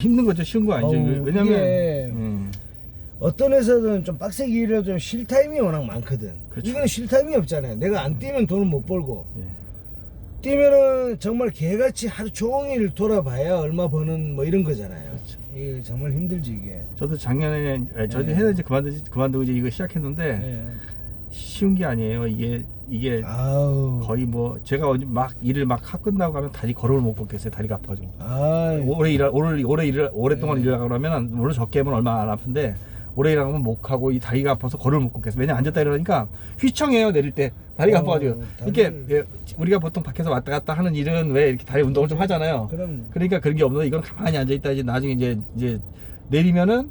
힘든 거죠. 쉬운 거 아니죠. 어우, 왜냐면 이게 음, 어떤 회사들은 좀 빡세게 일해도 좀쉴 타임이 워낙 많거든. 그렇죠. 이거는 쉴 타임이 없잖아요. 내가 안 뛰면 돈을 못 벌고 예. 뛰면은 정말 개같이 하루 종일 돌아봐야 얼마 버는 뭐 이런 거잖아요. 그렇죠. 이게 정말 힘들지 이게. 저도 작년에 아니, 저도 네. 해서 이제 그만두지 그만두고 이제 이거 시작했는데 예. 쉬운 게 아니에요. 이게 이게 아우. 거의 뭐 제가 막 일을 막하 끝나고 가면 다리 걸음을 못 걷겠어요. 다리가 아파가지고. 아. 오래 일하 오래 오래 일을 오랫동안 네. 일하고 그러면 물론 적게 하면 얼마 안 아픈데 오래 일하면 못 하고 이 다리가 아파서 걸음을 못 걷겠어요. 왜냐 면 앉았다 일어나니까 휘청해요 내릴 때 다리가 어, 아파가지고 이렇게 예, 우리가 보통 밖에서 왔다 갔다 하는 일은 왜 이렇게 다리 운동을 좀 하잖아요. 그럼 그러니까 그런 게 없는데 이건 가만히 앉아 있다 이제 나중에 이제 이제 내리면은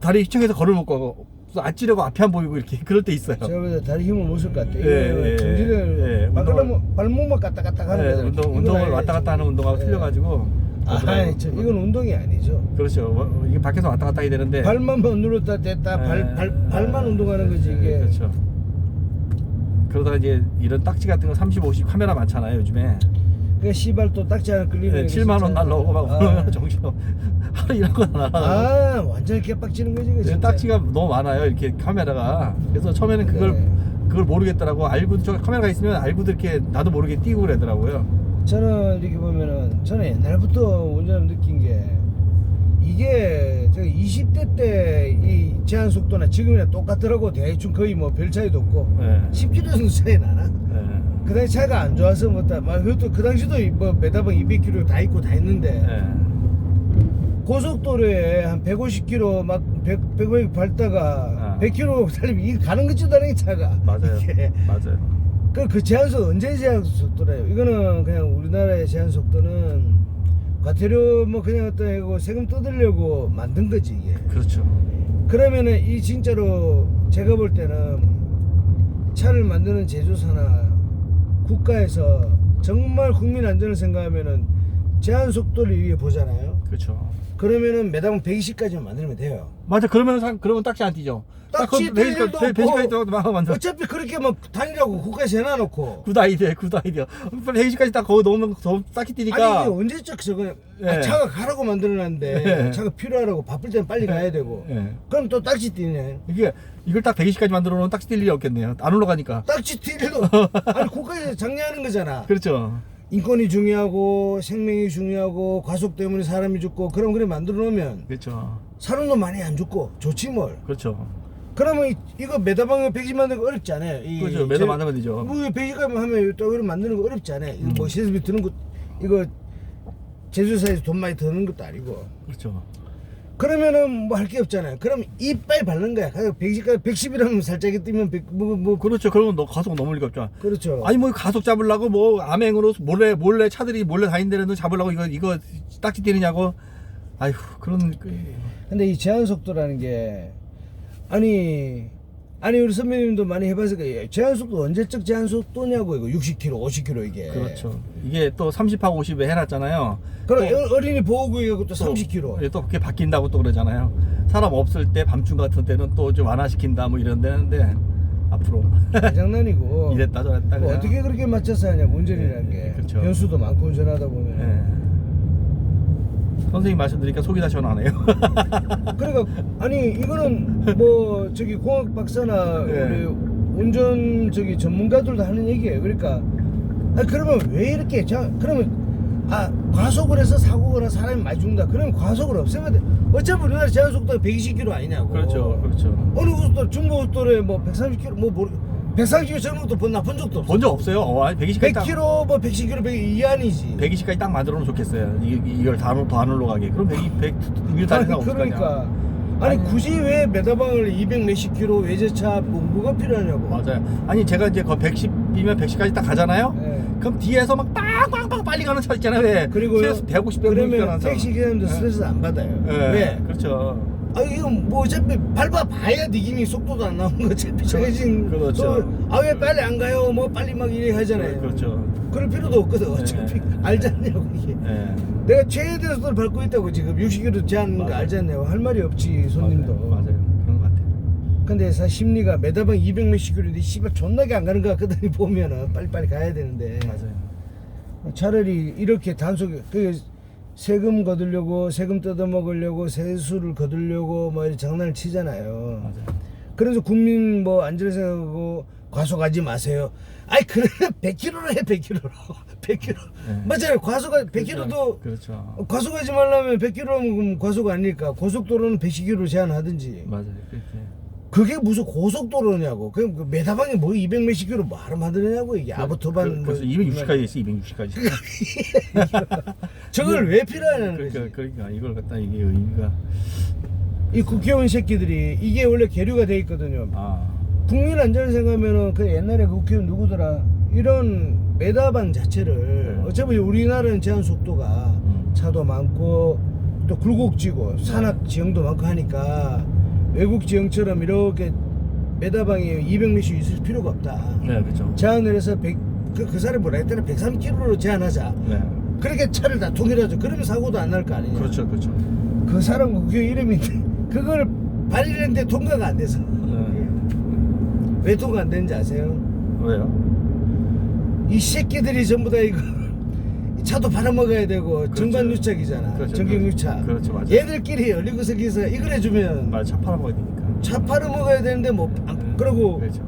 다리 휘청해서 걸을 못 가고 아찔하고 앞이 안 보이고 이렇게 그럴 때 있어요. 제가 볼때 다리 힘을 못 쓸 것 같아. 예, 예, 예, 발걸음 발목만 갔다 갔다 하는 네, 거잖아. 운동 운동을 아니에요, 왔다 갔다 하는. 운동하고 예. 틀려가지고 아. 저, 이건 운동이 아니죠. 그렇죠. 뭐, 이게 밖에서 왔다 갔다 해야 되는데 발만 눌렀다 뗐다 발, 예, 발, 발만 예, 운동하는 거지 예, 이게. 그렇죠. 그러다가 이제 이런 딱지 같은 거 30, 50 카메라 많잖아요 요즘에. 그 씨발 또 딱지 하나 끌리면 네, 이게 7만 원 날라오고 막 아, 정신 하루 일한 거 날라. 아 완전 개빡치는 거지 그 네, 진짜. 딱지가 너무 많아요 이렇게 카메라가. 그래서 처음에는 그걸 네. 그걸 모르겠더라고. 알고 저 카메라가 있으면 알고도 이렇게 나도 모르게 띄고 그러더라고요. 저는 이렇게 보면은 저는 옛날부터 운전하면 느낀 게 이게 제가 20대 때 이 제한 속도나 지금이랑 똑같더라고 대충 거의 뭐 별 차이도 없고 네. 10km 정도 차이 나나? 네. 그 당시 차가 안 좋아서 뭐다 막 그것도 그 당시도 뭐 매다방 200km 다 있고 다 있는데 네. 고속도로에 한 150km 막 100, 150 밟다가 아. 100km 달리면 이게 가는 것도 다른 게 차가 맞아요. 이게. 맞아요. 그, 그 제한속 언제 제한 속도래요? 이거는 그냥 우리나라의 제한 속도는 과태료 뭐 그냥 어떤 이거 세금 뜯으려고 만든 거지 이게. 그렇죠. 그러면은 이 진짜로 제가 볼 때는 차를 만드는 제조사나 국가에서 정말 국민 안전을 생각하면은 제한 속도를 위해 보잖아요. 그렇죠. 그러면은 매당 120까지만 만들면 돼요. 맞아. 그러면 상 그러면 딱지 안 뛰죠. 딱지 뛸 일도 없고. 배시까지 막 만들어. 어차피 그렇게 막 다니라고 국가에서 해놔놓고. 굿 아이디어, 굿 아이디어. 120까지 딱 거기 넣으면 더 딱히 뛰니까. 아니 이게 언제적 저거 예. 아, 차가 가라고 만들어놨는데 예. 차가 필요하라고 바쁠 때는 빨리 가야 되고 예. 그럼 또 딱지 뛰네 이게 이걸 딱 120까지 만들어 놓으면 딱지 뛸 일이 없겠네요. 안 올라가니까. 딱지 뛰려도 아니 국가에서 장려하는 거잖아 그렇죠. 인권이 중요하고 생명이 중요하고 과속 때문에 사람이 죽고 그럼 그래 만들어 놓으면 그렇죠. 사람도 많이 안 죽고 좋지 뭘 그렇죠. 그러면 이, 이거 매다방에 110 만드는 거 어렵지 않아요 이 그렇죠. 제- 만들면 되죠. 뭐 120까지 하면 또 이걸 만드는 거 어렵지 않아요 이거 뭐 음. 시설비 드는 거 이거 제조사에서 돈 많이 드는 것도 아니고 그렇죠. 그러면은 뭐 할 게 없잖아요. 그럼 이빨 바른 거야. 가격 110까지 110이라면 살짝이 뛰면 100, 뭐, 뭐, 그렇죠. 그러면 너 가속 넘을 리가 없잖아. 그렇죠. 아니 뭐 가속 잡으려고 뭐 암행으로 몰래 몰래 차들이 몰래 다니는 잡으려고 이거 이거 딱지 뛰느냐고. 아휴 그런 그- 근데 이 제한 속도라는 게 아니 아니 우리 선배님도 많이 해봐서 그 제한 속도 언제적 제한 속도냐고 이거 60km, 50km 이게. 그렇죠. 이게 또 30하고 50에 해놨잖아요. 그럼 또- 어- 어린이 보호구역은 또 또- 30km. 예, 또 그게 바뀐다고 또 그러잖아요. 사람 없을 때 밤중 같은 때는 또 좀 완화시킨다 뭐 이런 데는데 앞으로 장난이고. 이랬다 저랬다 뭐. 어떻게 그렇게 맞춰서 하냐고 운전이라는 예, 게. 그렇죠. 변수도 많고 운전하다 보면. 예. 선생님 말씀드리니까 속이 다 시원하네요. 그러니까 아니 이거는 뭐 저기 공학 박사나 예. 우리 운전 저기 전문가들도 하는 얘기예요. 그러니까 아 그러면 왜 이렇게 자 그러면 아 과속을 해서 사고가 나 사람이 많이 죽는다. 그러면 과속을 없애면 돼. 어차피 우리나라 제한 속도가 120km 아니냐고. 그렇죠, 그렇죠. 어느 고속도로 중고속도로에 뭐 130km 뭐 모르 130km 저는 것도 본 나쁜 적도 없어. 본 적 없어요. 어, 아니, 120까지 딱 100km 뭐 110km 100 이 안이지. 120까지 딱 만들어 놓으면 좋겠어요. 이, 이걸 더안 올라가게. 그럼 100, 100, 100 다닐 아니 생각 없을 거 아니야. 그러니까 아니 아니. 굳이 왜 메다방을 200 몇십 킬로 외제차 뭐, 뭐가 필요하냐고. 맞아요. 아니 제가 이제 거 110이면 110까지 딱 가잖아요. 예. 그럼 뒤에서 막 빵빵빵 빨리 가는 차 있잖아요. 왜? 그리고 150, 150, 160 그러면 가는 차. 택시 기사님도 예. 스트레스 안 받아요. 예, 왜? 그렇죠. 아 이거 뭐 어차피 밟아봐야 느낌이 속도도 안 나오는 거 어차피 정해진 그렇죠. 아왜 빨리 안 가요? 뭐 빨리 막 이래 하잖아요. 그렇죠. 그럴 필요도 없거든 어차피 예. 네. 알잖냐고 이게. 내가 최대 속도를 밟고 있다고 지금 60km 제한 거 맞아요. 알잖아요. 할 말이 없지 손님도. 맞아요. 맞아요. 그런 것 같아요. 근데 사실 심리가 매다방 200 몇십 킬로인데 씨발 존나게 안 가는 거 같거든요 보면은 빨리빨리 가야 되는데 맞아요. 차라리 이렇게 단속에 그 세금 거두려고 세금 뜯어 먹으려고 세수를 거두려고 뭐 이런 장난을 치잖아요. 맞아요. 그래서 국민 뭐 안전을 생각하고 과속하지 마세요. 아이 그러면 100km로 해 100km로 100km 네. 맞아요. 과속 100km도 그렇죠. 과속하지 말라면 100km면 과속 아니니까 고속도로는 110km 제한하든지 맞아요. 그렇게. 그게 무슨 고속도로냐고 그럼 그 메다방에 뭐 200 몇십 킬로 말을 만드느냐고 이게 아부토반 그, 뭐 그래서 260까지 있어. 260까지. 저걸 왜 필요하냐는 그러니까 거지. 그러니까 이걸 갖다 이게 의미가 이 국회의원 새끼들이 이게 원래 계류가 돼 있거든요. 아. 국민 안전을 생각하면은 그 옛날에 그 국회의원 누구더라? 이런 메다방 자체를 네. 어차피 우리나라는 제한 속도가 음. 차도 많고 또 굴곡지고 산악 지형도 많고 하니까 외국 지형처럼 이렇게 메다방이 200 몇씩 있을 필요가 없다. 네 그렇죠. 제한을 해서 100, 그, 그 사람이 뭐라 했더라? 103km로 제한하자. 네 그렇게 차를 다 통일하죠 그러면 사고도 안 날 거 아니냐 그렇죠 그렇죠. 그 사람 국회 이름인데 그걸 발의했는데 통과가 안 돼서 네. 왜 통과 안 되는지 아세요? 왜요? 이 새끼들이 전부 다 이거 이 차도 팔아먹어야 되고 그렇죠. 정관 유착이잖아 그렇죠. 전경 유착 그렇죠, 맞아요. 얘들끼리 열리고 설기서 이걸 해주면 맞아 차 팔아먹어야 되니까. 차 팔아먹어야 되는데 뭐 안- 네, 그러고 그렇죠.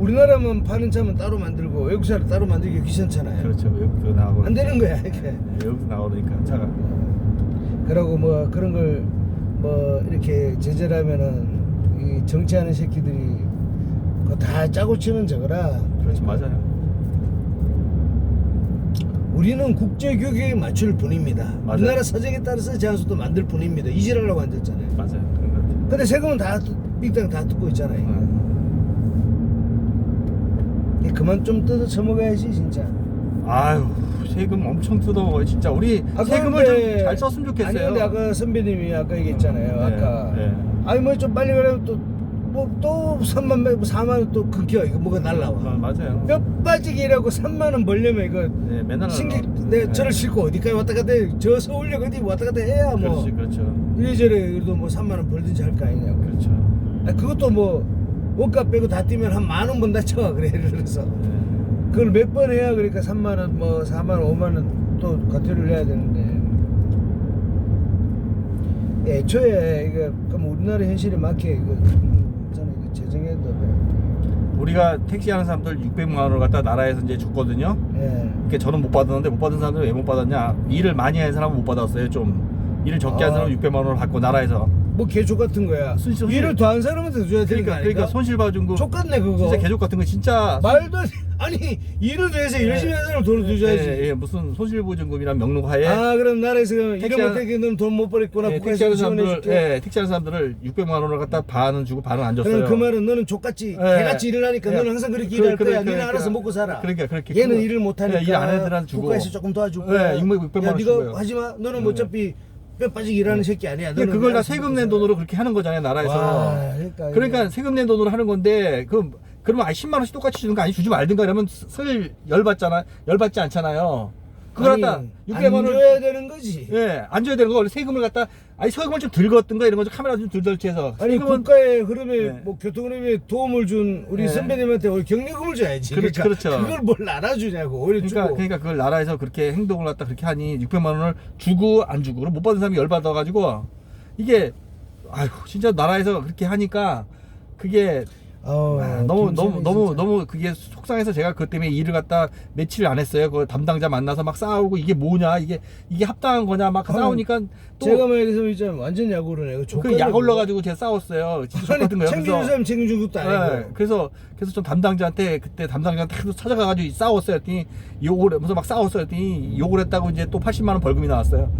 우리나라만 파는 차면 따로 만들고 외국 차를 따로 만들기 귀찮잖아요 그렇죠. 외국도 나오고. 안 되는 거야 이렇게 네, 외국도 나오니까 차가. 그러고 뭐 그런 걸 뭐 이렇게 제재하면은 이 정치하는 새끼들이 다 짜고 치는 저거라 그렇죠 맞아요. 우리는 국제 규격에 맞출 뿐입니다. 맞아요. 우리나라 사정에 따라서 제한수도 만들 뿐입니다. 이지랄라고 앉았잖아요. 맞아요. 근데 세금은 다 빅당 다 뜯고 있잖아요. 네. 이 그만 좀 뜯어 처먹어야지 진짜. 아유 세금 엄청 뜯어먹어요 진짜 우리 아, 세금을 그런데- 좀 잘 썼으면 좋겠어요. 아니 근데 아까 선배님이 아까 얘기했잖아요. 네, 아까 네. 아니 뭐 좀 빨리 가려면 또뭐또 3만 원, 4만 원또 끊겨 이거 뭐가 아, 날라와. 맞아요. 뼈 빠지게 일하고 3만 원 벌려면 이거 네 맨날 신기 날라와. 내 네. 저를 싣고 어디까지 왔다 갔다 해. 저 서울역 어디 왔다 갔다 해야 뭐 그렇지 그렇죠. 이래저래 그래도 뭐 3만 원 벌든지 할 거 아니냐고. 그렇죠. 아, 그것도 뭐 원가 빼고 다 뛰면 한 만 원 번다 쳐 그래 예를 들어서 네. 그걸 몇 번 해야 그러니까 3만 원 뭐 4만 원 5만 원 또 과태료를 해야 되는데 애초에 이거 그럼 우리나라 현실에 맞게 이거 음, 저는 이거 돼. 우리가 택시 하는 사람들 600만 원을 갖다 나라에서 이제 줬거든요. 예. 이게 저는 못 받았는데 못 받은 사람들은 왜 못 받았냐? 일을 많이 한 사람은 못 받았어요. 좀 일을 적게 한 아. 사람은 600만 원을 받고 나라에서. 뭐 개족 같은 거야. 순- 순- 일을 더한 사람한테 줘야 되는 거 그러니까 아닌가? 그러니까 손실 봐준 거. 족같네 그거. 진짜 개족 같은 거 진짜. 말도 안 돼. 아니 일을 위해서 열심히 한 사람 돈을 더 줘야지. 예, 예, 무슨 손실보증금이란 명목하에 아 그럼 나라에서 택시 이런 한- 못하게 너는 돈못 벌었구나. 예, 택시하는 사람들, 지원해줄게. 예, 택시하는 사람들을 600만 원을 갖다 반은 주고 반은 안 줬어요. 그럼 그 말은 너는 족같이 예. 개같이 일을 하니까 예. 너는 항상 그렇게 그- 일할 그래, 거야. 그래, 너는 알아서 그래. 먹고 살아. 그러니까 그렇게 얘는 그거- 일을 못 하니까 예, 일안 하는 애들한테 주고. 국가에서 조금 도와줄 예, 거야. 600, 600만 야, 원 네가 주고요. 하지 마. 너는 예. 어차피 뼈 빠지게 일하는 새끼 아니야. 근데 너는 그걸 다 세금 낸. 돈으로 그렇게 하는 거잖아요, 나라에서. 와, 그러니까, 그러니까 세금 낸 돈으로 하는 건데 그 그러면 아 10만 원씩 똑같이 주는 거 아니 주지 말든가 이러면 슬 열받잖아. 열받지 않잖아요. 그걸 아니, 갖다 안 600만 원 줘야 되는 거지. 예, 안 줘야 되는 거 원래 세금을 갖다 아니 세금을 좀 들걷든가 이런 거 좀 카메라 좀 들덜치해서 아니 세금은 국가의 흐름에 네. 뭐 교통 흐름에 도움을 준 우리 네. 선배님한테 오히려 경력금을 줘야지. 그렇- 그러니까 그렇죠. 그걸 뭘 알아주냐고 오히려 그러니까 주고. 그러니까 그걸 나라에서 그렇게 행동을 갖다 그렇게 하니 600만 원을 주고 안 주고 그럼 못 받은 사람이 열 받아 가지고 이게 아휴 진짜 나라에서 그렇게 하니까 그게 아우, 아, 너무 너무 너무 진짜. 너무 그게 속상해서 제가 그것 때문에 일을 갖다 며칠 안 했어요. 그 담당자 만나서 막 싸우고 이게 뭐냐 이게 이게 합당한 거냐 막 싸우니까 또 제가 말해서 이제 완전 야구를 해요. 그 약 올라가지고 제가 싸웠어요. 진짜 아니 똑같은 거예요. 챙겨줄 그래서 사람 챙겨준 것도 아니고. 네, 그래서 그래서 좀 담당자한테 그때 담당자한테 계속 찾아가가지고 싸웠어요. 했더니 욕을 하면서 막 싸웠어요. 했더니 욕을 했다고 이제 또 80만 원 벌금이 나왔어요.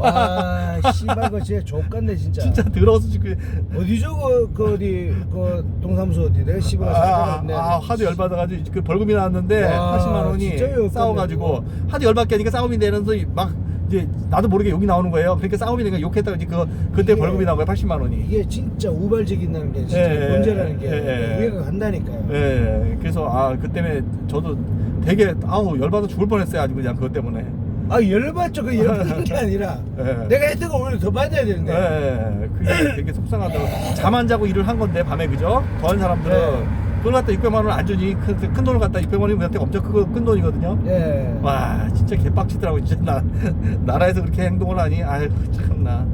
와 씨발 거 진짜 족같네 진짜. 진짜 더러워서 지금 어디 저거 그 어디 그 동사무소 어디 내가 씨발 아, 아, 아, 하도 열받아가지고 그 벌금이 나왔는데 와, 80만 원이 진짜 싸워가지고 하도 열받게 하니까 싸움이 되면서 막 이제 나도 모르게 욕이 나오는 거예요. 그러니까 싸움이 되니까 욕했다가 이제 그 그때 이게- 벌금이 나온 거예요. 80만 원이. 이게 진짜 우발적이라는 게 진짜 예, 문제라는 게 예, 예. 이해가 간다니까요. 예, 그래서 아 그 때문에 저도 되게 아우 열받아 죽을 뻔했어요. 아주 그냥 그것 때문에. 아 열받죠. 그 열받는 게 아니라 예. 내가 거 오히려 더 받아야 되는데. 예, 그게 되게 속상하더라고. 잠 안 자고 일을 한 건데 밤에 그죠? 더한 사람들은 네. 그 그걸 갖다 600만 원 안 주니 큰, 큰 돈을 갖다 600만 원이 우리한테 엄청 큰, 큰 돈이거든요. 예. 와 진짜 개빡치더라고 진짜 나 나라에서 그렇게 행동을 하니 아유 참나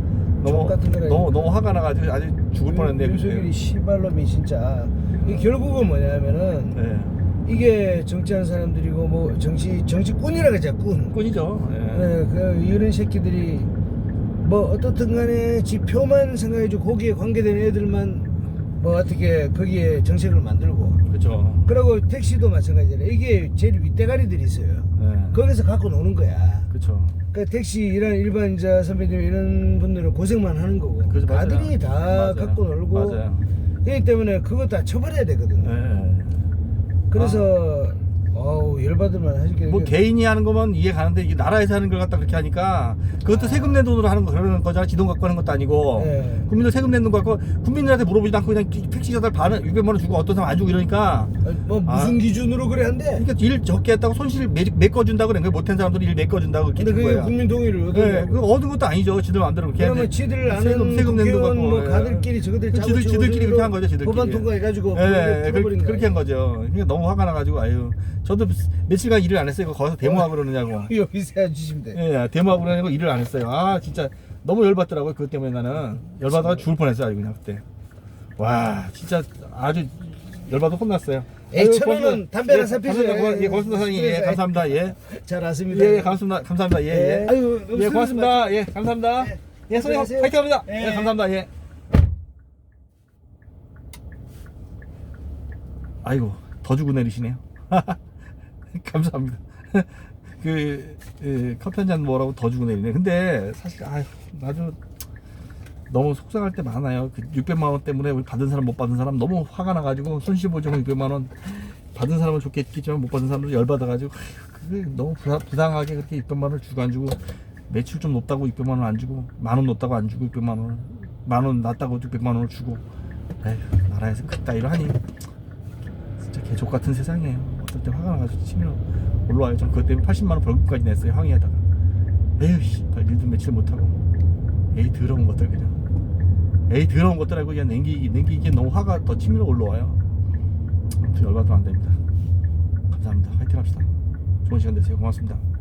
너무 족 같은 거라 너무. 너무 화가 나가지고 아주 죽을 뻔했네. 윤석열이 시발놈이 진짜 이 결국은 뭐냐면은 네. 이게 정치하는 사람들이고 뭐 정치 정치꾼이라 그러자 꾼. 꾼이죠. 예. 네, 그 이런 새끼들이 뭐 어떻든 간에 지 표만 생각해주고 거기에 관계된 애들만 뭐 어떻게 거기에 정책을 만들고 그렇죠. 그리고 택시도 마찬가지잖아요 이게 제일 윗대가리들이 있어요 예. 거기서 갖고 노는 거야 그렇죠. 그 택시 일하는 일반자 선배님 이런 분들은 고생만 하는 거고 그렇죠, 맞아요. 아들이 다 맞아요. 갖고 놀고 맞아요. 그렇기 때문에 그거 다 처벌해야 되거든요 예. 그래서 어우 열받을만 하시게 뭐 개인이 하는 거면 이해 가는데 이게 나라에서 하는 걸 갖다 그렇게 하니까 그것도 세금 낸 돈으로 하는 거 그러는 거잖아. 지돈 갖고 하는 것도 아니고 네. 국민들 세금 내는 거 갖고 국민들한테 물어보지도 않고 그냥 택시 자들 반은 600만 원 주고 어떤 사람 안 주고 이러니까 뭐 무슨 아. 기준으로 그래 한대 그러니까 일 적게 했다고 손실 매- 메꿔준다고 그래. 그 못한 사람들이 일 메꿔준다고 그렇게 근데 준 그게 거야. 국민 동의를 얻은 네, 거고. 그거 얻은 것도 아니죠. 지들 마음대로 그렇게 그러면 지들 아는 세금 세금 낸 돈 국회의원 갖고 뭐 예. 가들끼리 저것들 그 지들 지들끼리 그렇게 한 거죠. 지들끼리. 법안 통과해가지고 예, 예, 그렇게, 그렇게 한. 거죠. 그러니까 너무 화가 나가지고 아유 저도 며칠간 일을 안 했어요. 거기서 데모하고 그러느냐고. 여기서 해주시면 돼. 예, 데모하고 그러냐고 일을 안 했어요. 아 진짜 너무 열받더라고요. 그것 때문에 나는 열받아가 죽을 뻔했어요. 아주 그냥 그때. 와 진짜 아주 열받아 혼났어요. 에이, 천 원은 고맙습니다. 담배 하나 예, 사피세요. 예, 고맙습니다 사장님. 예, 예. 감사합니다. 예. 잘 왔습니다. 예, 감사합니다. 감사합니다. 예, 예. 예. 아유, 예, 고맙습니다. 예, 감사합니다. 예. 예, 선생님 안녕하세요. 파이팅 합니다. 예. 예, 감사합니다. 예. 아이고, 더 주고 내리시네요. 감사합니다. 그, 예, 커피 한 잔 뭐라고 더 주고 내리네. 근데 사실, 아휴, 아주 너무 속상할 때 많아요. 그 600만 원 때문에 우리 받은 사람 못 받은 사람 너무 화가 나가지고 손실 보증금 600만 원 받은 사람은 좋겠지만 못 받은 사람도 열 받아가지고 그게 너무 부당, 부당 하게 그렇게 600만 원을 주고 안 주고 매출 좀 높다고 600만 원 안 주고 만 원 높다고 안 주고 600만 원 만원 낮다고 600만 원을 주고 에휴 나라에서 그따위로 하니 진짜 개족 같은 세상이에요 어떨 때 화가 나가지고 치밀어 올라와요. 전 그것 때문에 80만 원 벌금까지 냈어요 항의하다가. 에휴 씨발 일도 며칠 못하고. 에이 더러운 것들 그냥. 에이 더러운 것들 알고 그냥 냉기기 냉기기에 너무 화가 더 치밀어 올라와요. 아무튼 열받으면 안 됩니다. 감사합니다. 화이팅 합시다. 좋은 시간 되세요. 고맙습니다